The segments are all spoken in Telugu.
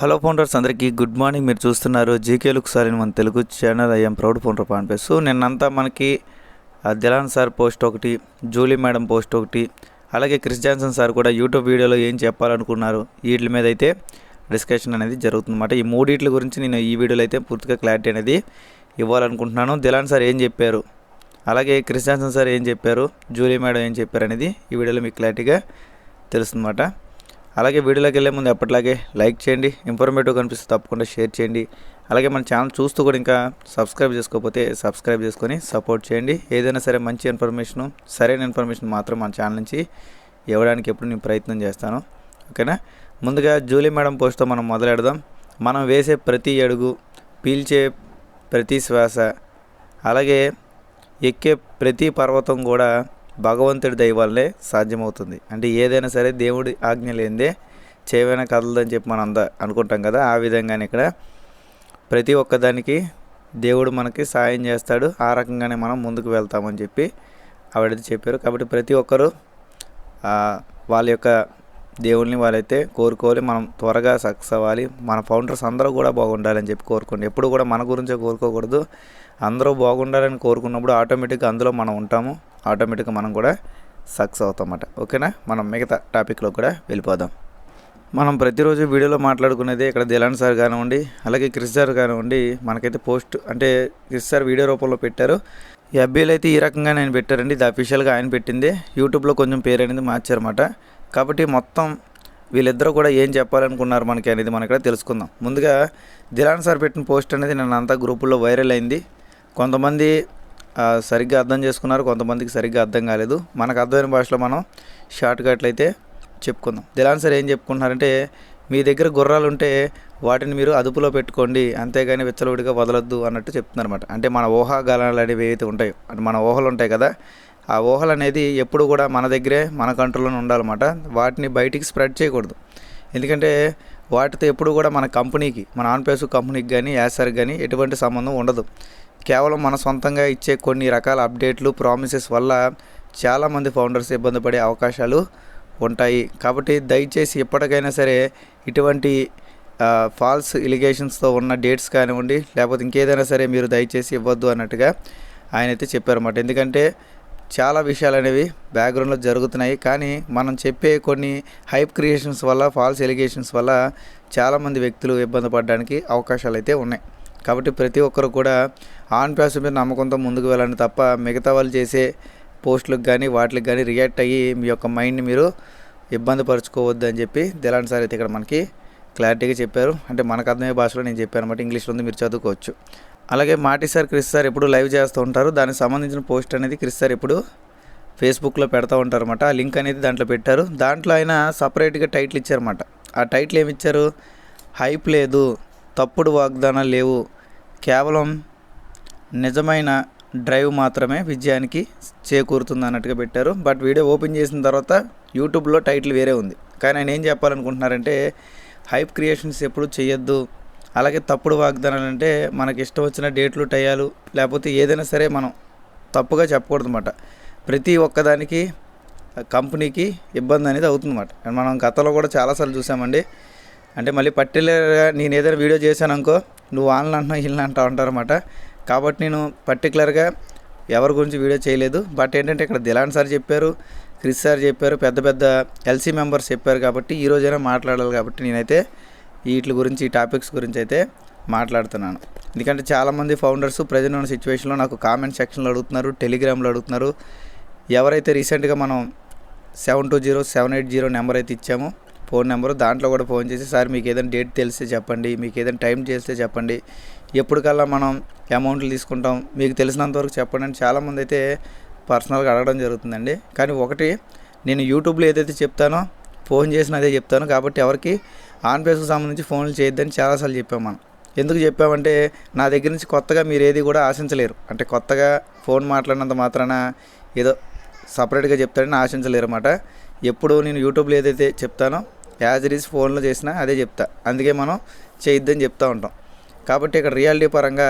హలో ఫౌండర్స్ అందరికీ గుడ్ మార్నింగ్. మీరు చూస్తున్నారు జీకే లుక్ సార్ మన Telugu channel. I'm proud founder pan so నిన్నంతా మనకి ఆ దిలాన్ సార్ పోస్ట్ ఒకటి జూలీ మేడం పోస్ట్ ఒకటి అలాగే క్రిస్ జాన్సన్ సార్ కూడా యూట్యూబ్ వీడియోలో ఏం చెప్పాలనుకున్నారు వీటి మీద అయితే డిస్కషన్ అనేది జరుగుతుందన్నమాట. ఈ మూడింటి గురించి నేను ఈ వీడియోలో అయితే పూర్తిగా క్లారిటీ అనేది ఇవ్వాలనుకుంటున్నాను. దిలాన్ సార్ ఏం చెప్పారు? అలాగే క్రిస్ జాన్సన్ సార్ ఏం చెప్పారు? జూలీ మేడం ఏం చెప్పారు అనేది ఈ వీడియోలో మీకు క్లారిటీగా తెలుస్తుందన్నమాట. అలాగే వీడియోలోకి వెళ్ళే ముందు ఎప్పటిలాగే లైక్ చేయండి ఇన్ఫర్మేటివ్ కనిపిస్తే తప్పకుండా షేర్ చేయండి. అలాగే మన ఛానల్ చూస్తూ కూడా ఇంకా సబ్స్క్రైబ్ చేసుకోకపోతే సబ్స్క్రైబ్ చేసుకొని సపోర్ట్ చేయండి. ఏదైనా సరే మంచి ఇన్ఫర్మేషను సరైన ఇన్ఫర్మేషన్ మాత్రం మన ఛానల్ నుంచి ఇవ్వడానికి ఎప్పుడు నేను ప్రయత్నం చేస్తాను. ఓకేనా? ముందుగా జూలీ మేడం పోస్ట్తో మనం మొదలెడదాం. మనం వేసే ప్రతి అడుగు పీల్చే ప్రతి శ్వాస అలాగే ఎక్కే ప్రతి పర్వతం కూడా భగవంతుడి దైవాలనే సాధ్యమవుతుంది. అంటే ఏదైనా సరే దేవుడి ఆజ్ఞ లేనిదే చేయమైనా కదలదని చెప్పి మనం అందా అనుకుంటాం కదా. ఆ విధంగానే ఇక్కడ ప్రతి ఒక్కదానికి దేవుడు మనకి సాయం చేస్తాడు. ఆ రకంగానే మనం ముందుకు వెళ్తామని చెప్పి ఆవిడైతే చెప్పారు. కాబట్టి ప్రతి ఒక్కరూ వాళ్ళ యొక్క దేవుల్ని వాళ్ళైతే కోరుకోవాలి. మనం త్వరగా సక్సెస్ అవ్వాలి. మన ఫౌండర్స్ అందరూ కూడా బాగుండాలని చెప్పి కోరుకోండి. ఎప్పుడు కూడా మన గురించే కోరుకోకూడదు. అందరూ బాగుండాలని కోరుకున్నప్పుడు ఆటోమేటిక్గా అందులో మనం ఉంటాము. ఆటోమేటిక్గా మనం కూడా సక్సెస్ అవుతామన్నమాట. ఓకేనా? మనం మిగతా టాపిక్లో కూడా వెళ్ళిపోదాం. మనం ప్రతిరోజు వీడియోలో మాట్లాడుకునేది ఇక్కడ దిలాన్ సార్ కానివ్వండి అలాగే క్రిస్ సార్ కానివ్వండి మనకైతే పోస్ట్ అంటే క్రిస్ సార్ వీడియో రూపంలో పెట్టారు. ఈ అబ్బాయిలు అయితే ఈ రకంగా నేను పెట్టారండి. ఇది అఫీషియల్గా ఆయన పెట్టింది. యూట్యూబ్లో కొంచెం పేరు అనేది మార్చారన్నమాట. కాబట్టి మొత్తం వీళ్ళిద్దరూ కూడా ఏం చెప్పాలనుకున్నారు మనకి అనేది మనం ఇక్కడ తెలుసుకుందాం. ముందుగా దిలాన్ సార్ పెట్టిన పోస్ట్ అనేది నేను అంతా గ్రూపుల్లో వైరల్ అయింది. కొంతమంది సరిగ్గా అర్థం చేసుకున్నారు కొంతమందికి సరిగ్గా అర్థం కాలేదు. మనకు అర్థమైన భాషలో మనం షార్ట్ కట్లు అయితే చెప్పుకుందాం. దిలాన్ సార్ ఏం చెప్పుకుంటున్నారంటే మీ దగ్గర గుర్రాలు ఉంటే వాటిని మీరు అదుపులో పెట్టుకోండి అంతేగాని విచ్చలవిడిగా వదలొద్దు అన్నట్టు చెప్తున్నారన్నమాట. అంటే మన ఊహాగానాలు అనేవి ఏవైతే ఉంటాయో అంటే మన ఊహలు ఉంటాయి కదా ఆ ఊహలు అనేది ఎప్పుడు కూడా మన దగ్గరే మన కంట్రోల్లోనే ఉండాలన్నమాట. వాటిని బయటికి స్ప్రెడ్ చేయకూడదు. ఎందుకంటే వాటితో ఎప్పుడు కూడా మన కంపెనీకి మన ఆన్పేసు కంపెనీకి కానీ యాసర్ కానీ ఎటువంటి సంబంధం ఉండదు. కేవలం మన సొంతంగా ఇచ్చే కొన్ని రకాల అప్డేట్లు ప్రామిసెస్ వల్ల చాలామంది ఫౌండర్స్ ఇబ్బంది పడే అవకాశాలు ఉంటాయి. కాబట్టి దయచేసి ఎప్పటికైనా సరే ఇటువంటి ఫాల్స్ ఇలిగేషన్స్తో ఉన్న డేట్స్ కానివ్వండి లేకపోతే ఇంకేదైనా సరే మీరు దయచేసి ఇవ్వద్దు అన్నట్టుగా ఆయన అయితే చెప్పారన్నమాట. ఎందుకంటే చాలా విషయాలు అనేవి బ్యాక్గ్రౌండ్లో జరుగుతున్నాయి. కానీ మనం చెప్పే కొన్ని హైప్ క్రియేషన్స్ వల్ల ఫాల్స్ ఎలిగేషన్స్ వల్ల చాలామంది వ్యక్తులు ఇబ్బంది పడడానికి అవకాశాలు అయితే ఉన్నాయి. కాబట్టి ప్రతి ఒక్కరు కూడా ఆన్ ప్యాస్ మీద నమ్మకంతో ముందుకు వెళ్ళండి తప్ప మిగతా వాళ్ళు చేసే పోస్టులకు కానీ వాటికి కానీ రియాక్ట్ అయ్యి మీ యొక్క మైండ్ని మీరు ఇబ్బంది పరచుకోవద్దు అని చెప్పి దిలాన్ సార్ అయితే ఇక్కడ మనకి క్లారిటీగా చెప్పారు. అంటే మనకు అర్థమయ్యే భాషలో నేను చెప్పాను అనమాట ఇంగ్లీష్లో ఉంది మీరు చదువుకోవచ్చు. అలాగే మాటి సార్ క్రిస్ సార్ ఎప్పుడు లైవ్ చేస్తూ ఉంటారు. దానికి సంబంధించిన పోస్ట్ అనేది క్రిస్ సార్ ఎప్పుడు ఫేస్బుక్లో పెడతా ఉంటారన్నమాట ఆ లింక్ అనేది దాంట్లో పెట్టారు. దాంట్లో ఆయన సపరేట్గా టైటిల్ ఇచ్చారన్నమాట ఆ టైటిల్ ఏమి ఇచ్చారు? హైప్ లేదు తప్పుడు వాగ్దానాలు లేవు కేవలం నిజమైన డ్రైవ్ మాత్రమే విజయానికి చేకూరుతుంది అన్నట్టుగా పెట్టారు. బట్ వీడియో ఓపెన్ చేసిన తర్వాత యూట్యూబ్లో టైటిల్ వేరే ఉంది. కానీ ఆయన ఏం చెప్పాలనుకుంటున్నారంటే హైప్ క్రియేషన్స్ ఎప్పుడు చేయొద్దు అలాగే తప్పుడు వాగ్దానాలు అంటే మనకి ఇష్టం వచ్చిన డేట్లు టయాలు లేకపోతే ఏదైనా సరే మనం తప్పుగా చెప్పకూడదు అనమాట ప్రతి ఒక్కదానికి కంపెనీకి ఇబ్బంది అనేది అవుతుందన్నమాట. మనం గతంలో కూడా చాలాసార్లు చూసామండి. అంటే మళ్ళీ పర్టికులర్గా నేను ఏదైనా వీడియో చేశాను అనుకో నువ్వు వాళ్ళని అంటున్నావు వీళ్ళని అంటావు అంటారన్నమాట కాబట్టి నేను పర్టికులర్గా ఎవరి గురించి వీడియో చేయలేదు. బట్ ఏంటంటే ఇక్కడ దిలాన్ సార్ చెప్పారు క్రిస్ సార్ చెప్పారు పెద్ద పెద్ద ఎల్సీ మెంబర్స్ చెప్పారు కాబట్టి ఈ రోజైనా మాట్లాడాలి కాబట్టి నేనైతే వీటి గురించి ఈ టాపిక్స్ గురించి అయితే మాట్లాడుతున్నాను. ఎందుకంటే చాలామంది ఫౌండర్స్ ప్రజెంట్ ఉన్న సిచ్యువేషన్లో నాకు కామెంట్ సెక్షన్లో అడుగుతున్నారు టెలిగ్రామ్లో అడుగుతున్నారు. ఎవరైతే రీసెంట్గా మనం seven two zero seven eight zero number అయితే ఇచ్చామో ఫోన్ నెంబర్ దాంట్లో కూడా ఫోన్ చేసి సార్ మీకు ఏదైనా డేట్ తెలిస్తే చెప్పండి మీకు ఏదైనా టైం చేస్తే చెప్పండి. ఎప్పటికల్లా మనం అమౌంట్లు తీసుకుంటాం. మీకు తెలిసినంత వరకు చెప్పండి అని చాలామంది అయితే పర్సనల్గా అడగడం జరుగుతుందండి. కానీ ఒకటి నేను యూట్యూబ్లో ఏదైతే చెప్తానో ఫోన్ చేసిన అదే చెప్తాను. కాబట్టి ఎవరికి ఆన్ పేస్కి సంబంధించి ఫోన్లు చేయొద్దని చాలాసార్లు చెప్పాం మనం. ఎందుకు చెప్పామంటే నా దగ్గర నుంచి కొత్తగా మీరు ఏది కూడా ఆశించలేరు. అంటే కొత్తగా ఫోన్ మాట్లాడినంత మాత్రాన ఏదో సపరేట్గా చెప్తాడని ఆశించలేరు అన్నమాట ఎప్పుడు నేను యూట్యూబ్లో ఏదైతే చెప్తానో యాజ్ ఇట్ ఈస్ ఫోన్లో చేసినా అదే చెప్తా. అందుకే మనం చేయొద్దని చెప్తూ ఉంటాం. కాబట్టి ఇక్కడ రియాలిటీ పరంగా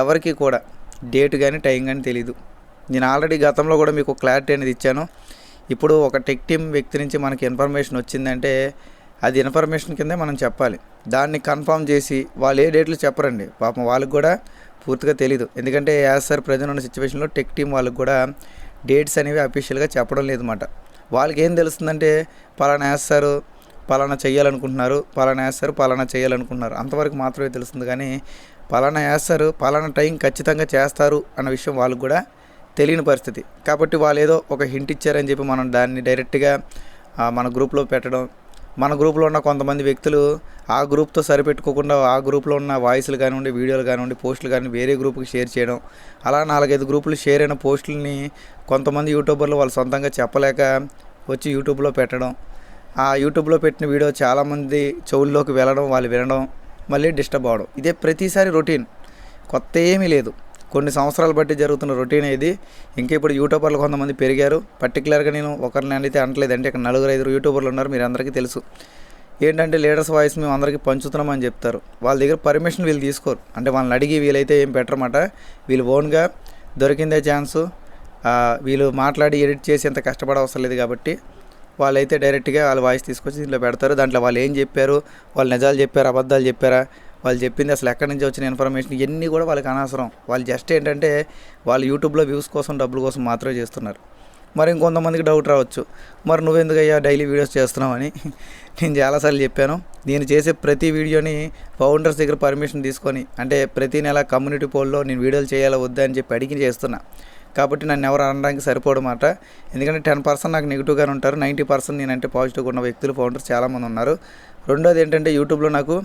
ఎవరికి కూడా డేట్ కానీ టైం కానీ తెలియదు నేను ఆల్రెడీ గతంలో కూడా మీకు క్లారిటీ అనేది ఇచ్చాను. ఇప్పుడు ఒక టెక్ టీమ్ వ్యక్తి నుంచి మనకి ఇన్ఫర్మేషన్ వచ్చిందంటే అది ఇన్ఫర్మేషన్ కిందే మనం చెప్పాలి. దాన్ని కన్ఫర్మ్ చేసి వాళ్ళు ఏ డేట్లు చెప్పరండి. పాపం వాళ్ళకి కూడా పూర్తిగా తెలీదు. ఎందుకంటే యాజ్ సార్ ప్రజెంట్ ఉన్న సిచ్యువేషన్లో టెక్ టీం వాళ్ళకి కూడా డేట్స్ అనేవి అఫీషియల్గా చెప్పడం లేదన్నమాట. వాళ్ళకి ఏం తెలుస్తుందంటే పలానా వేస్తారు పలానా చేయాలనుకుంటున్నారు పలానా వేస్తారు పలానా చేయాలనుకుంటున్నారు అంతవరకు మాత్రమే తెలుస్తుంది కానీ పలానా వేస్తారు పలానా టైం ఖచ్చితంగా చేస్తారు అన్న విషయం వాళ్ళకు కూడా తెలియని పరిస్థితి. కాబట్టి వాళ్ళు ఏదో ఒక హింట్ ఇచ్చారని చెప్పి మనం దాన్ని డైరెక్ట్గా మన గ్రూప్లో పెట్టడం. మన గ్రూప్లో ఉన్న కొంతమంది వ్యక్తులు ఆ గ్రూప్తో సరిపెట్టుకోకుండా ఆ గ్రూప్లో ఉన్న వాయిస్లు కానివ్వండి వీడియోలు కానివ్వండి పోస్టులు కానీ వేరే గ్రూప్కి షేర్ చేయడం. అలా నాలుగైదు గ్రూపులు షేర్ అయిన పోస్టులని కొంతమంది యూట్యూబర్లు వాళ్ళు సొంతంగా చెప్పలేక వచ్చి యూట్యూబ్లో పెట్టడం. ఆ యూట్యూబ్లో పెట్టిన వీడియో చాలామంది చెవుల్లోకి వెళ్ళడం వాళ్ళు వినడం మళ్ళీ డిస్టర్బ్ అవడం ఇదే ప్రతిసారి రొటీన్. కొత్త ఏమీ లేదు. కొన్ని సంవత్సరాలు బట్టి జరుగుతున్న రొటీన్ ఇది. ఇంకా ఇప్పుడు యూట్యూబర్లు కొంతమంది పెరిగారు. పర్టికులర్గా నేను ఒకరిని అయితే అనట్లేదు అంటే ఇక్కడ నలుగురు ఐదుగురు యూట్యూబర్లు ఉన్నారు. మీరు అందరికీ తెలుసు. ఏంటంటే లీడర్స్ వాయిస్ మేము అందరికీ పంచుతున్నామని చెప్తారు. వాళ్ళ దగ్గర పర్మిషన్ వీళ్ళు తీసుకోరు. అంటే వాళ్ళని అడిగి వీలైతే ఏం పెట్టరమాట వీళ్ళు ఓన్గా దొరికిందే ఛాన్సు. వీళ్ళు మాట్లాడి ఎడిట్ చేసి ఎంత కష్టపడ అవసరం లేదు కాబట్టి వాళ్ళైతే డైరెక్ట్గా వాళ్ళ వాయిస్ తీసుకొచ్చి దీంట్లో పెడతారు. దాంట్లో వాళ్ళు ఏం చెప్పారు? వాళ్ళు నిజాలు చెప్పారు? అబద్ధాలు చెప్పారా? వాళ్ళు చెప్పింది అసలు ఎక్కడి నుంచి వచ్చిన ఇన్ఫర్మేషన్ ఇవన్నీ కూడా వాళ్ళకి అనవసరం. వాళ్ళు జస్ట్ ఏంటంటే వాళ్ళు యూట్యూబ్లో వ్యూస్ కోసం డబ్బుల కోసం మాత్రమే చేస్తున్నారు. మరి ఇంకొంతమందికి డౌట్ రావచ్చు. మరి నువ్వెందుకు అయ్యా డైలీ వీడియోస్ చేస్తున్నావని నేను చాలాసార్లు చెప్పాను. నేను చేసే ప్రతి వీడియోని ఫౌండర్స్ దగ్గర పర్మిషన్ తీసుకొని అంటే ప్రతి నెల కమ్యూనిటీ పోల్లో నేను వీడియోలు చేయాలా వద్దా అని చెప్పి అడిగి చేస్తున్నా. కాబట్టి నన్ను ఎవరు అనడానికి సరిపోవడమాట ఎందుకంటే టెన్ పర్సెంట్ నాకు నెగిటివ్గానే ఉంటారు. నైంటీ పర్సెంట్ నేనంటే పాజిటివ్గా ఉన్న వ్యక్తులు ఫౌండర్స్ చాలామంది ఉన్నారు. రెండోది ఏంటంటే యూట్యూబ్లో నాకు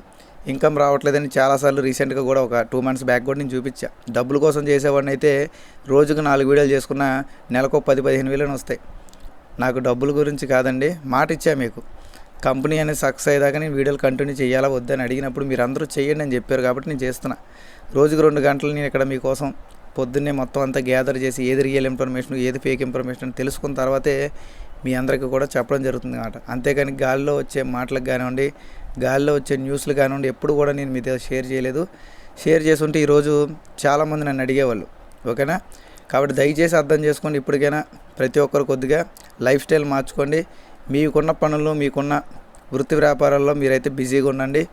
ఇన్కమ్ రావట్లేదని చాలాసార్లు రీసెంట్గా కూడా ఒక టూ మంత్స్ బ్యాక్ కూడా నేను చూపించా. డబ్బుల కోసం చేసేవాడిని అయితే రోజుకు నాలుగు వీడియోలు చేసుకున్న నెలకు పది పదిహేను వేలని వస్తాయి. నాకు డబ్బుల గురించి కాదండి మాట ఇచ్చా మీకు. కంపెనీ అనేది సక్సెస్ అయ్యేదాకా నేను వీడియోలు కంటిన్యూ చేయాలా వద్దని అడిగినప్పుడు మీరు అందరూ చేయండి అని చెప్పారు కాబట్టి నేను చేస్తున్నా. రోజుకు రెండు గంటలు నేను ఇక్కడ మీకోసం పొద్దున్నే మొత్తం అంతా గ్యాదర్ చేసి ఏది రియల్ ఇన్ఫర్మేషన్ ఏది ఫేక్ ఇన్ఫర్మేషన్ అని తెలుసుకున్న తర్వాతే మీ అందరికీ కూడా చెప్పడం జరుగుతుంది అనమాట అంతేకాని గాల్లో వచ్చే మాటలకు కానివ్వండి గాల్లో వచ్చే న్యూస్లు కానివ్వండి ఎప్పుడు కూడా నేను మీతో షేర్ చేయలేదు. షేర్ చేసుంటే ఈరోజు చాలామంది నన్ను అడిగేవాళ్ళు ఓకేనా? కాబట్టి దయచేసి అర్థం చేసుకోండి ఇప్పటికైనా ప్రతి ఒక్కరు కొద్దిగా లైఫ్ స్టైల్ మార్చుకోండి. మీకున్న పనుల్లో మీకున్న వృత్తి వ్యాపారాల్లో మీరైతే బిజీగా ఉండండి.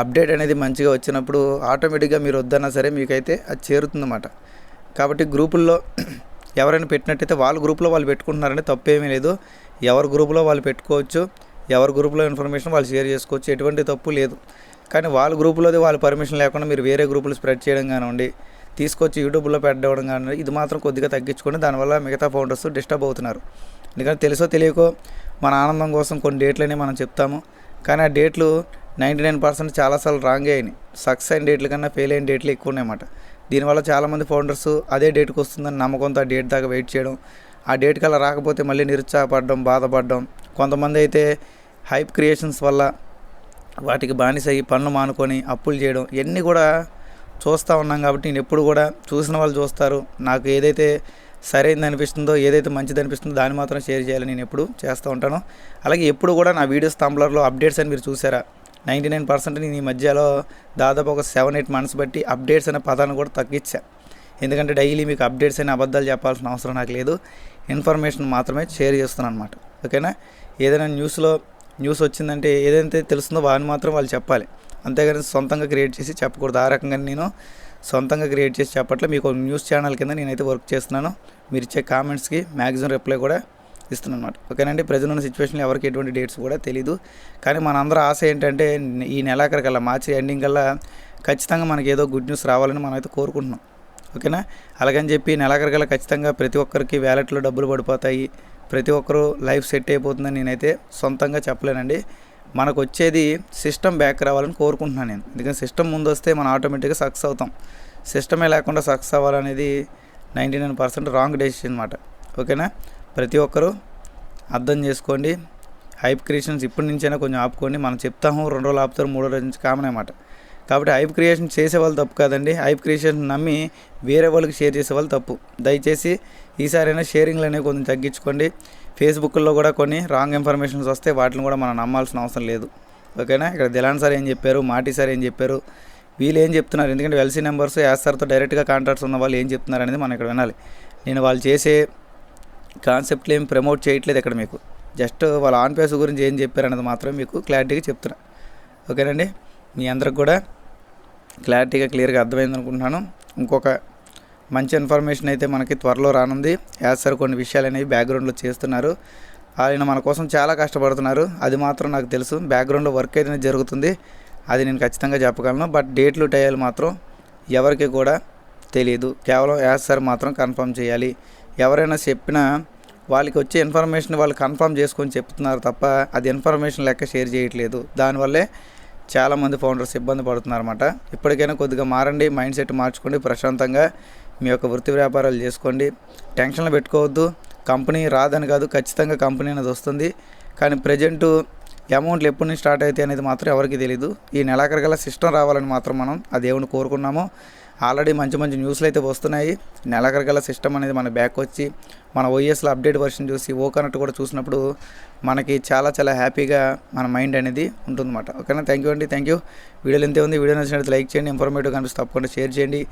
అప్డేట్ అనేది మంచిగా వచ్చినప్పుడు ఆటోమేటిక్గా మీరు వద్దన్నా సరే మీకైతే అది చేరుతుందన్నమాట. కాబట్టి గ్రూపుల్లో ఎవరైనా పెట్టినట్టయితే వాళ్ళ గ్రూప్లో వాళ్ళు పెట్టుకుంటున్నారంటే తప్పేమీ లేదు. ఎవరి గ్రూప్లో వాళ్ళు పెట్టుకోవచ్చు ఎవరి గ్రూప్లో ఇన్ఫర్మేషన్ వాళ్ళు షేర్ చేసుకోవచ్చు ఎటువంటి తప్పు లేదు. కానీ వాళ్ళ గ్రూపులోది వాళ్ళ పర్మిషన్ లేకుండా మీరు వేరే గ్రూపులు స్ప్రెడ్ చేయడం కానివ్వండి తీసుకొచ్చి యూట్యూబ్లో పెట్టడం కానీ ఇది మాత్రం కొద్దిగా తగ్గించుకొని దానివల్ల మిగతా ఫౌండర్స్ డిస్టర్బ్ అవుతున్నారు. ఎందుకంటే తెలుసో తెలియకో మన ఆనందం కోసం కొన్ని డేట్లని మనం చెప్తాము. కానీ ఆ డేట్లు నైంటీ నైన్ పర్సెంట్ చాలాసార్లు రాంగ్ అయినాయి. సక్సెస్ అయిన డేట్ల కన్నా ఫెయిల్ అయిన డేట్లు ఎక్కువ ఉన్నాయన్నమాట. దీనివల్ల చాలామంది ఫౌండర్స్ అదే డేట్కి వస్తుందని నమ్మకంతో ఆ డేట్ దాకా వెయిట్ చేయడం ఆ డేట్ కల్లా రాకపోతే మళ్ళీ నిరుత్సాహపడడం బాధపడడం కొంతమంది అయితే హైప్ క్రియేషన్స్ వల్ల వాటికి బానిస అయ్యి పనులు మానుకొని అప్పులు చేయడం ఇవన్నీ కూడా చూస్తూ ఉన్నాం కాబట్టి నేను ఎప్పుడు కూడా చూసిన వాళ్ళు చూస్తారు. నాకు ఏదైతే సరైనది అనిపిస్తుందో ఏదైతే మంచిది అనిపిస్తుందో దాన్ని మాత్రం షేర్ చేయాలని నేను ఎప్పుడు చేస్తూ ఉంటాను. అలాగే ఎప్పుడు కూడా నా వీడియోస్ తంబ్లర్లో అప్డేట్స్ అని మీరు చూసారా? నైంటీ నైన్ పర్సెంట్ నేను ఈ మధ్యలో దాదాపు ఒక సెవెన్ ఎయిట్ మంత్స్ బట్టి అప్డేట్స్ అనే పదాన్ని కూడా తగ్గించాను ఎందుకంటే డైలీ మీకు అప్డేట్స్ అనే అబద్ధాలు చెప్పాల్సిన అవసరం నాకు లేదు. ఇన్ఫర్మేషన్ మాత్రమే షేర్ చేస్తున్నాను అనమాట ఓకేనా? ఏదైనా న్యూస్లో న్యూస్ వచ్చిందంటే ఏదైతే తెలుస్తుందో వాడిని మాత్రం వాళ్ళు చెప్పాలి. అంతేగాని సొంతంగా క్రియేట్ చేసి చెప్పకూడదు. ఆ రకంగా నేను సొంతంగా క్రియేట్ చేసి చెప్పట్లే. మీకు న్యూస్ ఛానల్ కింద నేనైతే వర్క్ చేస్తున్నాను. మీరు ఇచ్చే కామెంట్స్కి మ్యాక్సిమం రిప్లై కూడా ఇస్తున్నాను అనమాట ఓకేనండి? ప్రజెంట్ ఉన్న సిచ్యువేషన్లో ఎవరికి ఎటువంటి డేట్స్ కూడా తెలియదు కానీ మనందరూ ఆశ ఏంటంటే ఈ నెలాఖరికల్లా మార్చి ఎండింగ్ కల్లా ఖచ్చితంగా మనకి ఏదో గుడ్ న్యూస్ రావాలని మనం అయితే కోరుకుంటున్నాం. ఓకేనా? అలాగని చెప్పి నెలాఖరికల్లా ఖచ్చితంగా ప్రతి ఒక్కరికి వ్యాలెట్లో డబ్బులు పడిపోతాయి. ప్రతి ఒక్కరూ లైఫ్ సెట్ అయిపోతుందని నేనైతే సొంతంగా చెప్పలేనండి. మనకు వచ్చేది సిస్టమ్ బ్యాక్ రావాలని కోరుకుంటున్నాను నేను. ఎందుకంటే సిస్టమ్ ముందు వస్తే మనం ఆటోమేటిక్గా సక్సెస్ అవుతాం. సిస్టమే లేకుండా success అవ్వాలనేది ninety nine percent wrong decision అనమాట ఓకేనా? ప్రతి ఒక్కరూ అర్థం చేసుకోండి. హైప్ క్రియేషన్స్ ఇప్పటి నుంచైనా కొంచెం ఆపుకోండి. మనం చెప్తాము రెండు రోజులు ఆపుతారు మూడో రోజు నుంచి కామన్ అనమాట కాబట్టి హైప్ క్రియేషన్ చేసే వాళ్ళు తప్పు కాదండి. హైప్ క్రియేషన్ నమ్మి వేరే వాళ్ళకి షేర్ చేసే వాళ్ళు తప్పు. దయచేసి ఈసారైనా షేరింగ్లు అనేవి కొంచెం తగ్గించుకోండి. ఫేస్బుక్లో కూడా కొన్ని రాంగ్ ఇన్ఫర్మేషన్స్ వస్తే వాటిని కూడా మనం నమ్మాల్సిన అవసరం లేదు. ఓకేనా? ఇక్కడ దిలాన్ సార్ ఏం చెప్పారు? మాటి సార్ ఏం చెప్పారు? వీళ్ళు ఏం చెప్తున్నారు? ఎందుకంటే వెల్సీ నెంబర్స్ యాస్తార్తో డైరెక్ట్గా కాంటాక్ట్స్ ఉన్న వాళ్ళు ఏం చెప్తున్నారు అనేది మనం ఇక్కడ వినాలి. నేను వాళ్ళు చేసే కాన్సెప్ట్లు ఏం ప్రమోట్ చేయట్లేదు ఇక్కడ మీకు. జస్ట్ వాళ్ళ ఆన్ పేస్ గురించి ఏం చెప్పారన్నది మాత్రం మీకు క్లారిటీగా చెప్తున్నా. ఓకేనండి? మీ అందరికి కూడా క్లారిటీగా క్లియర్గా అర్థమైంది అనుకుంటున్నాను. ఇంకొక మంచి ఇన్ఫర్మేషన్ అయితే మనకి త్వరలో రానుంది. యాజ్ సార్ కొన్ని విషయాలు అనేవి బ్యాక్గ్రౌండ్లో చేస్తున్నారు. ఆయన మన కోసం చాలా కష్టపడుతున్నారు. అది మాత్రం నాకు తెలుసు. బ్యాక్గ్రౌండ్లో వర్క్ అయితే జరుగుతుంది. అది నేను ఖచ్చితంగా చెప్పగలను. బట్ డేట్లు టైలు మాత్రం ఎవరికి కూడా తెలియదు. కేవలం యాజ్ సార్ మాత్రం కన్ఫర్మ్ చేయాలి. ఎవరైనా చెప్పినా వాళ్ళకి వచ్చే ఇన్ఫర్మేషన్ వాళ్ళు కన్ఫర్మ్ చేసుకొని చెప్తున్నారు తప్ప అది ఇన్ఫర్మేషన్ లెక్క షేర్ చేయట్లేదు. దానివల్లే చాలామంది ఫౌండర్స్ ఇబ్బంది పడుతున్నారు అనమాట ఇప్పటికైనా కొద్దిగా మారండి మైండ్ సెట్ మార్చుకోండి ప్రశాంతంగా మీ యొక్క వృత్తి వ్యాపారాలు చేసుకోండి. టెన్షన్లు పెట్టుకోవద్దు. కంపెనీ రాదని కాదు ఖచ్చితంగా కంపెనీ అనేది వస్తుంది. కానీ ప్రజెంటు అమౌంట్లు ఎప్పటి నుంచి స్టార్ట్ అవుతాయి అనేది మాత్రం ఎవరికి తెలియదు ఈ నెలాఖరికల్లా సిస్టమ్ రావాలని మాత్రం మనం ఆ దేవుని కోరుకున్నాము. ఆల్రెడీ మంచి మంచి న్యూస్లు అయితే వస్తున్నాయి. నెలకరగల సిస్టమ్ అనేది మన బ్యాక్ వచ్చి మన ఓఎస్లో అప్డేట్ వర్షన్ చూసి ఓకనట్టు కూడా చూసినప్పుడు మనకి చాలా చాలా హ్యాపీగా మన మైండ్ అనేది ఉంటుందన్నమాట. ఓకేనా? థ్యాంక్ యూ అండి. థ్యాంక్ యూ వీడియోలు ఎంతే ఉంది వీడియో నచ్చినట్టు లైక్ చేయండి. ఇన్ఫర్మేటివ్ కనిపిస్తే తప్పకుండా షేర్ చేయండి.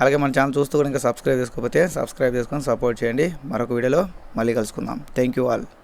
అలాగే మన ఛానల్ చూస్తూ కూడా ఇంకా సబ్స్క్రైబ్ చేసుకోకపోతే సబ్స్క్రైబ్ చేసుకొని సపోర్ట్ చేయండి. మరొక వీడియోలో మళ్ళీ కలుసుకుందాం. Thank you all